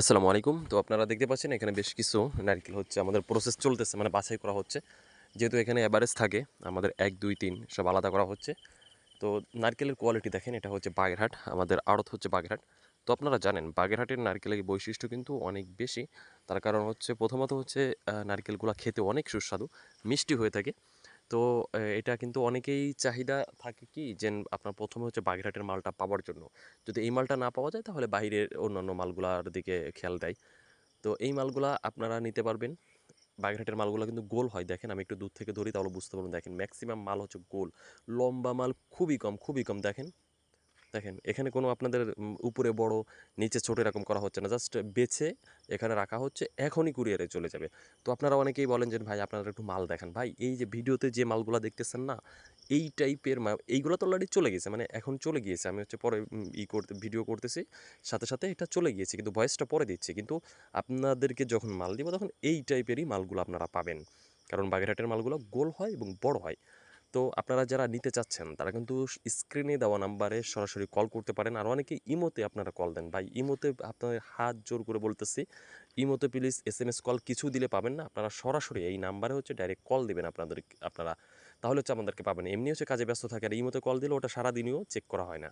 আসসালামু আলাইকুম। তো আপনারা দেখতে পাচ্ছেন এখানে বেশ কিছু নারকেল হচ্ছে। আমাদের প্রসেস চলতেছে মানে বাছাই করা হচ্ছে। যেহেতু এখানে অ্যাভারেজ থাকে, আমাদের এক, দুই, তিন সব আলাদা করা হচ্ছে। তো নারকেলের কোয়ালিটি দেখেন, এটা হচ্ছে বাগেরহাট, আমাদের আড়ত হচ্ছে বাগেরহাট। তো আপনারা জানেন, বাগেরহাটের নারকেলের বৈশিষ্ট্য কিন্তু অনেক বেশি। তার কারণ হচ্ছে, প্রথমত হচ্ছে নারকেলগুলো খেতে অনেক সুস্বাদু, মিষ্টি হয়ে থাকে। তো এটা কিন্তু অনেকেই চাহিদা থাকে কি? যে আপনার প্রথমে হচ্ছে বাগেরহাটের মালটা পাওয়ার জন্য। যদি এই মালটা না পাওয়া যায়, তাহলে বাইরের অন্যান্য মালগুলার দিকে খেয়াল দেয়। তো এই মালগুলা আপনারা নিতে পারবেন। বাগেরহাটের মালগুলো কিন্তু গোল হয়। দেখেন, আমি একটু দূর থেকে ধরি, তাহলে বুঝতে পারবেন। দেখেন ম্যাক্সিমাম মাল হচ্ছে গোল। লম্বা মাল খুবই কম খুবই কম। দেখেন দেখেন, এখানে কোনো আপনাদের উপরে, বড়, নিচে, ছোট এরকম করা হচ্ছে না। জাস্ট বেছে এখানে রাখা হচ্ছে, এখনই কুরিয়ারে চলে যাবে। তো আপনারা অনেকেই বলেন যে, ভাই, আপনারা একটু মাল দেখান। ভাই, এই যে ভিডিওতে যে মালগুলো দেখতেছেন না, এই টাইপের মাল এইগুলো তো অলরেডি চলে গেছে। মানে এখন চলে গিয়েছে। আমি হচ্ছে পরে ই করতে, ভিডিও করতেছি, সাথে সাথে এটা চলে গিয়েছে, কিন্তু ভয়েসটা পরে দিচ্ছি। কিন্তু আপনাদেরকে যখন মাল দিব, তখন এই টাইপেরই মালগুলো আপনারা পাবেন। কারণ বাগেরহাটের মালগুলো গোল হয় এবং বড় হয়। তো আপনারা যারা নিতে চাচ্ছেন, তারা কিন্তু স্ক্রিনে দেওয়া নাম্বারে সরাসরি কল করতে পারেন। আর অনেকে ইমোতে আপনারা কল দেন। ভাই ইমোতে আপনাদের হাত জোর করে বলতেছি ইমোতে please S M S call কিছু দিলে পাবেন না। আপনারা সরাসরি এই নাম্বারে হচ্ছে ডাইরেক্ট কল দেবেন আপনাদের, আপনারা। তাহলে হচ্ছে আমাদেরকে পাবেন। এমনি হচ্ছে কাজে ব্যস্ত থাকে আর ইমোতে কল দিলে ওটা সারাদিনও চেক করা হয় না।